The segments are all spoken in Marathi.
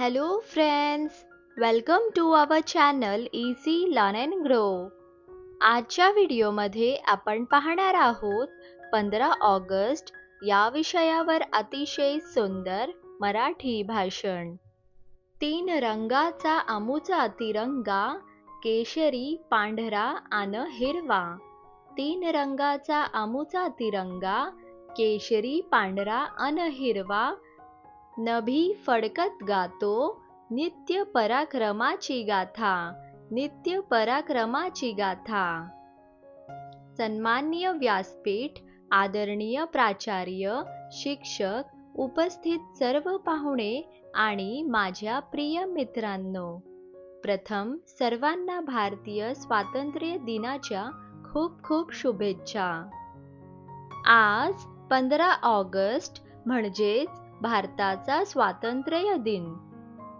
Hello friends, welcome to our channel Easy Learn and Grow. आजच्या व्हिडिओमध्ये आपण पाहणार आहोत पंधरा ऑगस्ट या विषयावर अतिशय सुंदर मराठी भाषण. तीन रंगाचा अमुचा तिरंगा केशरी पांढरा आन हिरवा. तीन रंगाचा अमुचा तिरंगा केशरी पांढरा अन हिरवा नभी फडकत गातो नित्य पराक्रमाची गाथा नित्य पराक्रमाची गाथा. सन्मान्य व्यासपीठ आदरणीय प्राचार्य शिक्षक उपस्थित सर्व पाहुणे आणि माझ्या प्रिय मित्रांनो प्रथम सर्वांना भारतीय स्वातंत्र्य दिनाच्या खूप खूप शुभेच्छा. आज पंधरा ऑगस्ट म्हणजेच भारताचा स्वातंत्र्य दिन.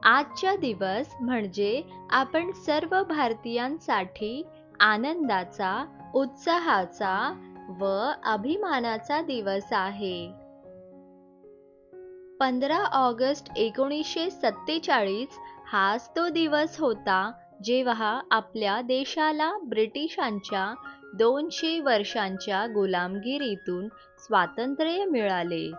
आजचा दिवस म्हणजे आपण सर्व भारतीयांसाठी आनंदाचा उत्साहाचा व अभिमानाचा दिवस आहे. पंधरा ऑगस्ट एकोणीसशे सत्तेचाळीस हाच तो दिवस होता जेव्हा आपल्या देशाला ब्रिटिशांच्या दोनशे वर्षांच्या गुलामगिरीतून स्वातंत्र्य मिळाले.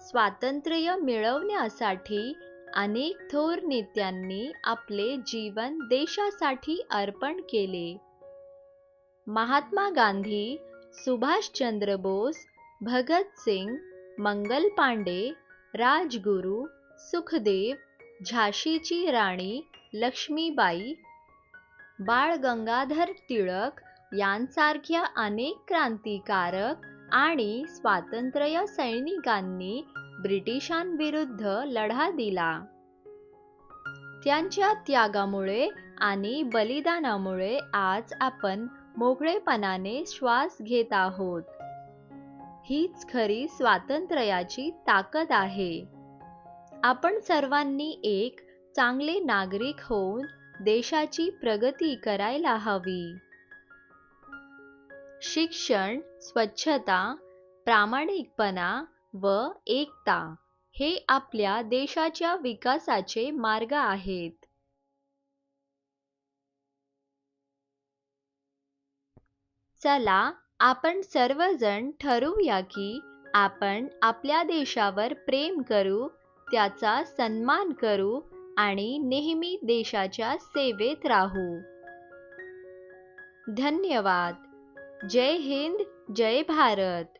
स्वातंत्र्य मिळवण्यासाठी अनेक थोर नेत्यांनी आपले जीवन देशासाठी अर्पण केले. महात्मा गांधी सुभाषचंद्र बोस भगतसिंग मंगल पांडे राजगुरू सुखदेव झाशीची राणी लक्ष्मीबाई बाळ गंगाधर टिळक यांसारख्या अनेक क्रांतिकारक आणि स्वातंत्र्य सैनिकांनी ब्रिटिशांविरुद्ध लढा दिला. त्यांच्या त्यागामुळे आणि बलिदानामुळे आज आपण मोकळेपणाने श्वास घेत आहोत. हीच खरी स्वातंत्र्याची ताकद आहे. आपण सर्वांनी एक चांगले नागरिक होऊन देशाची प्रगती करायला हवी. शिक्षण स्वच्छता प्रामाणिकपणा व एकता हे आपल्या देशाच्या विकासाचे मार्ग आहेत. चला आपण सर्वजण ठरवूया की आपण आपल्या देशावर प्रेम करू त्याचा सन्मान करू आणि नेहमी देशाच्या सेवेत राहू. धन्यवाद. जय हिंद. जय भारत.